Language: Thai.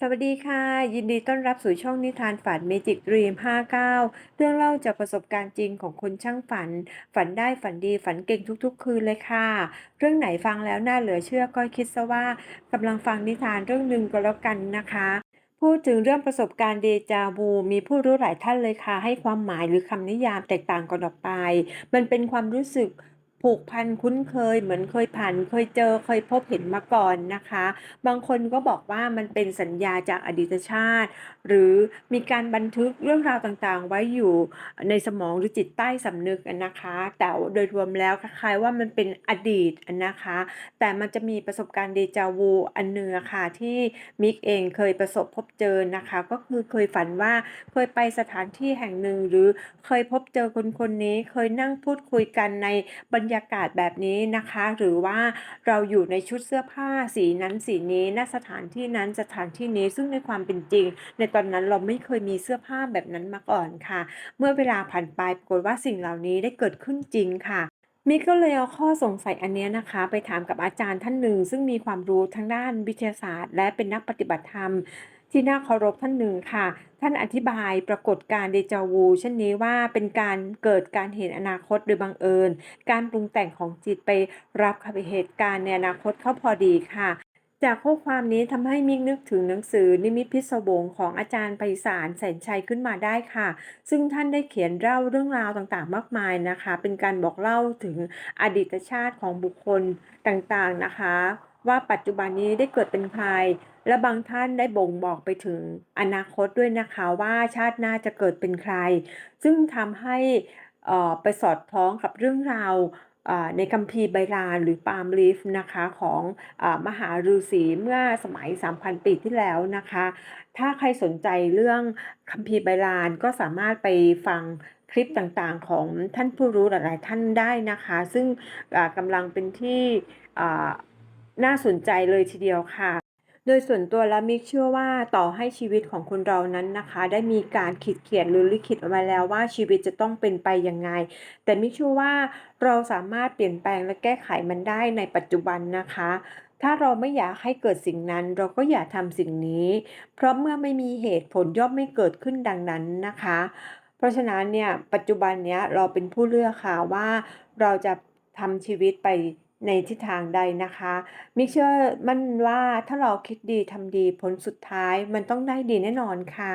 สวัสดีค่ะ ยินดีต้อนรับสู่ช่องนิทานฝัน Magic Dream 59 เรื่องเล่าจากประสบการณ์จริงของคนช่างฝัน ฝันได้ฝันดีฝันเก่งทุกๆ คืนเลยค่ะ เรื่องไหนฟังแล้วน่าเหลือเชื่อก็คิดซะว่ากำลังฟังนิทานเรื่องหนึ่งก็แล้วกันนะคะพูดถึงเรื่องประสบการณ์เดจาวูมีผู้รู้หลายท่านเลยค่ะ ให้ความหมายหรือคำนิยามแตกต่างกันออกไป มันเป็นความรู้สึก ผูกพันคุ้นเคยเหมือนเคยผ่านเคยเจอเคยพบเห็นมาก่อนนะคะ บางคนก็บอกว่ามันเป็นสัญญาจากอดีตชาติ หรือมีการบันทึกเรื่องราวต่างๆ ไว้อยู่ในสมองหรือจิตใต้สำนึกนะคะ แต่โดยรวมแล้วคล้ายๆว่ามันเป็นอดีตนะคะ แต่มันจะมีประสบการณ์เดจาวูอันหนึ่งอค่ะที่มิกเองเคยประสบพบเจอนะคะ ก็คือเคยฝันว่าเคยไปสถานที่แห่งหนึ่งหรือเคยพบเจอคนคนนี้เคยนั่งพูดคุยกันในบรรยากาศแบบนี้นะคะ หรือว่าเราอยู่ในชุดเสื้อผ้าสีนั้นสีนี้ณสถานที่นั้นสถานที่นี้ซึ่งในความเป็นจริง ในตอนนั้นเราไม่เคยมีเสื้อผ้าแบบนั้นมาก่อนค่ะ เมื่อเวลาผ่านไปปรากฏว่าสิ่งเหล่านี้ได้เกิดขึ้นจริงค่ะมิกก็เลยเอาข้อสงสัยอันนี้นะคะ ไปถามกับอาจารย์ท่านหนึ่ง ซึ่งมีความรู้ทางด้านวิทยาศาสตร์ และเป็นนักปฏิบัติธรรม ที่น่าเคารพท่านหนึ่งค่ะ ท่านอธิบายปรากฏการณ์เดจาวูเช่นนี้ว่าเป็นการเกิดการเห็นอนาคตโดยบังเอิญ การปรุงแต่งของจิตไปรับกับเหตุการณ์ในอนาคตเข้าพอดีค่ะจากข้อความนี้ทำให้มิกนึกถึงหนังสือนิมิตพิศวงของอาจารย์ไพศาลแสนชัยขึ้นมาได้ค่ะ ซึ่งท่านได้เขียนเล่าเรื่องราวต่างๆ มากมายนะคะ เป็นการบอกเล่าถึงอดีตชาติของบุคคลต่างๆนะคะ ว่าปัจจุบันนี้ได้เกิดเป็นใคร และบางท่านได้บ่งบอกไปถึงอนาคตด้วยนะคะว่าชาติหน้าจะเกิดเป็นใคร ซึ่งทำให้อ่อไปสอดคล้องกับเรื่องราวอ่าในคัมภีร์ไบรานหรือ Palm Leaf นะคะของอามหาฤาษีเมื่อสมัย 3,000 ปีที่แล้วนะคะ ถ้าใครสนใจเรื่องคัมภีร์ไบรานก็สามารถไปฟังคลิปต่างๆของท่านผู้รู้หลายๆท่านได้นะคะ ซึ่งกำลังเป็นที่อ่าน่าสนใจเลยทีเดียวค่ะ โดยส่วนตัวแล้วมิกเชื่อว่าต่อให้ชีวิตของคนเรานั้นนะคะ ได้มีการขีดเขียนหรือลิขิตเอาไว้แล้วว่าชีวิตจะต้องเป็นไปยังไง แต่มิกเชื่อว่าเราสามารถเปลี่ยนแปลงและแก้ไขมันได้ในปัจจุบันนะคะ ถ้าเราไม่อยากให้เกิดสิ่งนั้น เราก็อย่าทำสิ่งนี้ เพราะเมื่อไม่มีเหตุผลย่อมไม่เกิดขึ้นดังนั้นนะคะ เพราะฉะนั้นเนี่ยปัจจุบันเนี้ยเราเป็นผู้เลือกค่ะว่าเราจะทำชีวิตไป ในทิศทางใดนะคะ มิกเชื่อมั่นว่าถ้าเราคิดดีทำดีผลสุดท้ายมันต้องได้ดีแน่นอนค่ะ